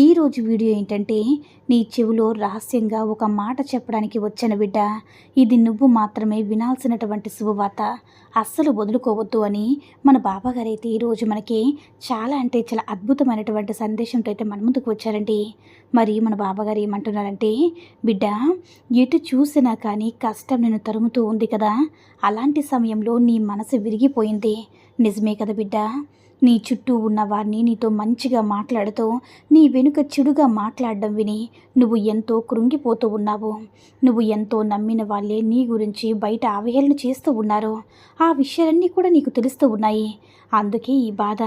ఈరోజు వీడియో ఏంటంటే నీ చెవిలో రహస్యంగా ఒక మాట చెప్పడానికి వచ్చిన బిడ్డ. ఇది నువ్వు మాత్రమే వినాల్సినటువంటి శుభవార్త. అస్సలు వదులుకోవద్దు అని మన బాబాగారు అయితే ఈరోజు మనకి చాలా అంటే చాలా అద్భుతమైనటువంటి సందేశంతో అయితే మన ముందుకు వచ్చారండి. మరి మన బాబాగారు ఏమంటున్నారంటే బిడ్డ ఎటు చూసినా కానీ కష్టం నేను తరుముతూ ఉంది కదా. అలాంటి సమయంలో నీ మనసు విరిగిపోయింది. నిజమే కదా బిడ్డ. నీ చుట్టూ ఉన్న వారిని నీతో మంచిగా మాట్లాడుతూ నీ వెనుక చెడుగా మాట్లాడడం విని నువ్వు ఎంతో కృంగిపోతూ ఉన్నావు. నువ్వు ఎంతో నమ్మిన వాళ్ళే నీ గురించి బయట అవహేళన చేస్తూ ఉన్నారు. ఆ విషయాలన్నీ కూడా నీకు తెలుస్తూ ఉన్నాయి. అందుకే ఈ బాధ.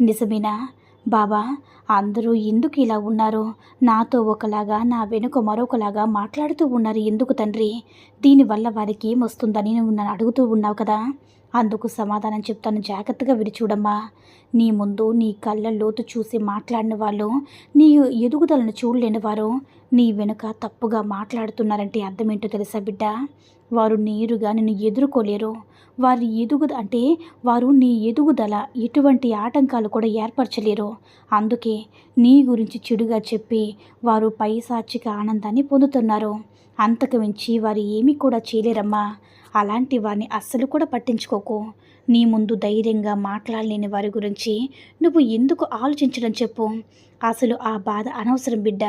నిజమేనా? బాబా అందరూ ఎందుకు ఇలా ఉన్నారు? నాతో ఒకలాగా నా వెనుక మరొకలాగా మాట్లాడుతూ ఉన్నారు ఎందుకు తండ్రి? దీనివల్ల వారికి ఏమొస్తుందని నువ్వు నన్ను అడుగుతూ ఉన్నావు కదా? అందుకు సమాధానం చెప్తాను. జాగ్రత్తగా విరిచూడమ్మా నీ ముందు నీ కళ్ళ లోతు చూసి మాట్లాడిన వాళ్ళు నీ ఎదుగుదలను చూడలేని వారు నీ వెనుక తప్పుగా మాట్లాడుతున్నారంటే అర్థమేంటో తెలుసా బిడ్డ? వారు నేరుగా నిన్ను ఎదుర్కోలేరు. వారి ఎదుగుద అంటే వారు నీ ఎదుగుదల ఎటువంటి ఆటంకాలు కూడా ఏర్పరచలేరు. అందుకే నీ గురించి చెడుగా చెప్పి వారు పైశాచిక ఆనందాన్ని పొందుతున్నారు. అంతకు మించి వారు ఏమీ కూడా చేయలేరమ్మా. అలాంటి వారిని అస్సలు కూడా పట్టించుకోకు. నీ ముందు ధైర్యంగా మాట్లాడలేని వారి గురించి నువ్వు ఎందుకు ఆలోచించడం చెప్పు. అసలు ఆ బాధ అనవసరం బిడ్డ.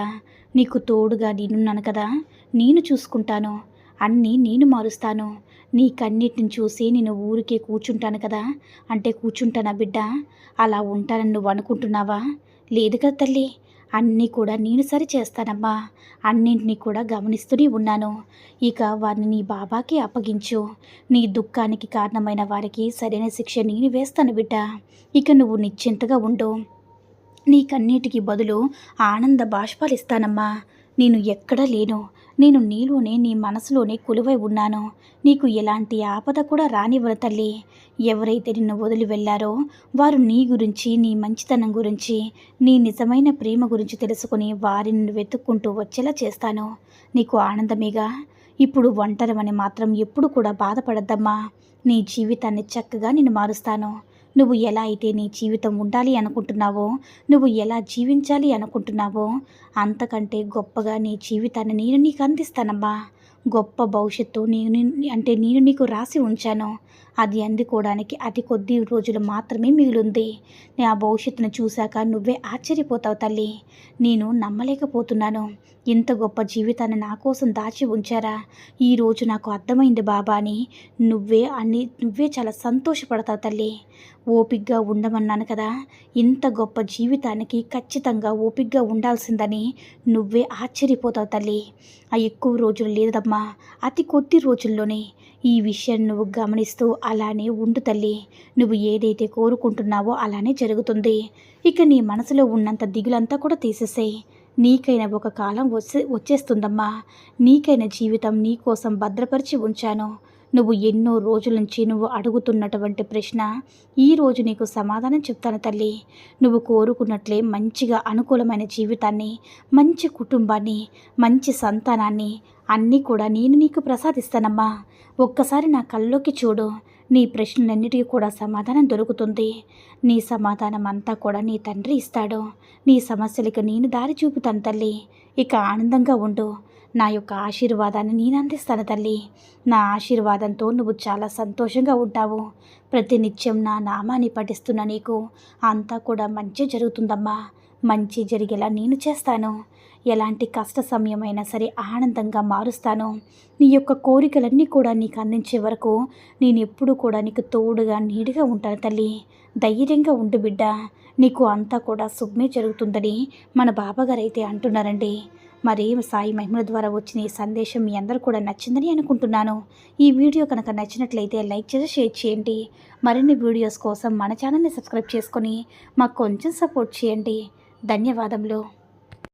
నీకు తోడుగా నేనున్నాను కదా. నేను చూసుకుంటాను. అన్నీ నేను మారుస్తాను. నీ కన్నిటిని చూసి నేను ఊరికే కూర్చుంటాను కదా. అంటే కూర్చుంటానా బిడ్డ? అలా ఉంటానని నువ్వు అనుకుంటున్నావా? లేదు కదా తల్లి. అన్నీ కూడా నేను సరి చేస్తానమ్మా అన్నింటినీ కూడా గమనిస్తూనే ఉన్నాను. ఇక వారిని నీ బాబాకి అప్పగించు. నీ దుఃఖానికి కారణమైన వారికి సరైన శిక్ష నేను వేస్తాను బిడ్డ. ఇక నువ్వు నిశ్చింతగా ఉండు. నీకన్నిటికీ బదులు ఆనంద బాష్పాలిస్తానమ్మా నేను ఎక్కడా లేను. నేను నీలోనే నీ మనసులోనే కొలువై ఉన్నాను. నీకు ఎలాంటి ఆపద కూడా రానివ్వరు తల్లి. ఎవరైతే నిన్ను వదిలి వెళ్ళారో వారు నీ గురించి నీ మంచితనం గురించి నీ నిజమైన ప్రేమ గురించి తెలుసుకుని వారిని వెతుక్కుంటూ వచ్చేలా చేస్తాను. నీకు ఆనందమేగా? ఇప్పుడు ఒంటరమని మాత్రం ఎప్పుడు కూడా బాధపడద్దమ్మా. నీ జీవితాన్ని చక్కగా నేను మారుస్తాను. నువ్వు ఎలా అయితే నీ జీవితం ఉండాలి అనుకుంటున్నావో నువ్వు ఎలా జీవించాలి అనుకుంటున్నావో అంతకంటే గొప్పగా నీ జీవితాన్ని నేను నీకు అందిస్తానమ్మా. గొప్ప భవిష్యత్తు నేను అంటే నేను నీకు రాసి ఉంచాను. అది అందుకోవడానికి అతి కొద్ది రోజులు మాత్రమే మిగిలింది. నేను ఆ భవిష్యత్తును చూశాక నువ్వే ఆశ్చర్యపోతావు తల్లి. నేను నమ్మలేకపోతున్నాను. ఇంత గొప్ప జీవితాన్ని నా కోసం దాచి ఉంచారా? ఈరోజు నాకు అర్థమైంది బాబా అని నువ్వే అన్ని నువ్వే చాలా సంతోషపడతావు తల్లి. ఓపిగ్గా ఉండమన్నాను కదా. ఇంత గొప్ప జీవితానికి ఖచ్చితంగా ఓపిగ్గా ఉండాల్సిందని నువ్వే ఆశ్చర్యపోతావు తల్లి. ఆ ఎక్కువ రోజులు లేదమ్మా. అతి కొద్ది రోజుల్లోనే ఈ విషయం నువ్వు గమనిస్తూ అలానే ఉండు తల్లి. నువ్వు ఏదైతే కోరుకుంటున్నావో అలానే జరుగుతుంది. ఇక నీ మనసులో ఉన్నంత దిగులంతా కూడా తీసేసేయి. నీకైన ఒక కాలం వచ్చే వచ్చేస్తుందమ్మా. నీకైన జీవితం నీకోసం భద్రపరిచి ఉంచాను. నువ్వు ఎన్నో రోజుల నుంచి నువ్వు అడుగుతున్నటువంటి ప్రశ్న ఈరోజు నీకు సమాధానం చెప్తాను తల్లి. నువ్వు కోరుకున్నట్లే మంచిగా అనుకూలమైన జీవితాన్ని మంచి కుటుంబాన్ని మంచి సంతానాన్ని అన్నీ కూడా నేను నీకు ప్రసాదిస్తానమ్మా. ఒక్కసారి నా కల్లోకి చూడు. నీ ప్రశ్నలన్నిటికీ కూడా సమాధానం దొరుకుతుంది. నీ సమాధానం అంతా కూడా నీ తండ్రి ఇస్తాడు. నీ సమస్యలకు నేను దారి చూపుతాను తల్లి. ఇక ఆనందంగా ఉండు. నా యొక్క ఆశీర్వాదాన్ని నేను అందిస్తాను తల్లి. నా ఆశీర్వాదంతో నువ్వు చాలా సంతోషంగా ఉంటావు. ప్రతినిత్యం నా నామాన్ని పఠిస్తున్న నీకు అంతా కూడా మంచి జరుగుతుందమ్మా. మంచి జరిగేలా నేను చేస్తాను. ఎలాంటి కష్ట సమయమైనా సరే ఆనందంగా మారుస్తాను. నీ యొక్క కోరికలన్నీ కూడా నీకు అందించే వరకు నేను ఎప్పుడూ కూడా నీకు తోడుగా నీడుగా ఉంటాను తల్లి. ధైర్యంగా ఉండు బిడ్డ. నీకు అంతా కూడా శుభమే జరుగుతుందని మన బాబాగారు అయితే అంటున్నారండి. మరి సాయి మహిమల ద్వారా వచ్చిన ఈ సందేశం మీ అందరూ కూడా నచ్చిందని అనుకుంటున్నాను. ఈ వీడియో కనుక నచ్చినట్లయితే లైక్ చేసి షేర్ చేయండి. మరిన్ని వీడియోస్ కోసం మన ఛానల్ని సబ్స్క్రైబ్ చేసుకొని మాకు కొంచెం సపోర్ట్ చేయండి. ధన్యవాదములు.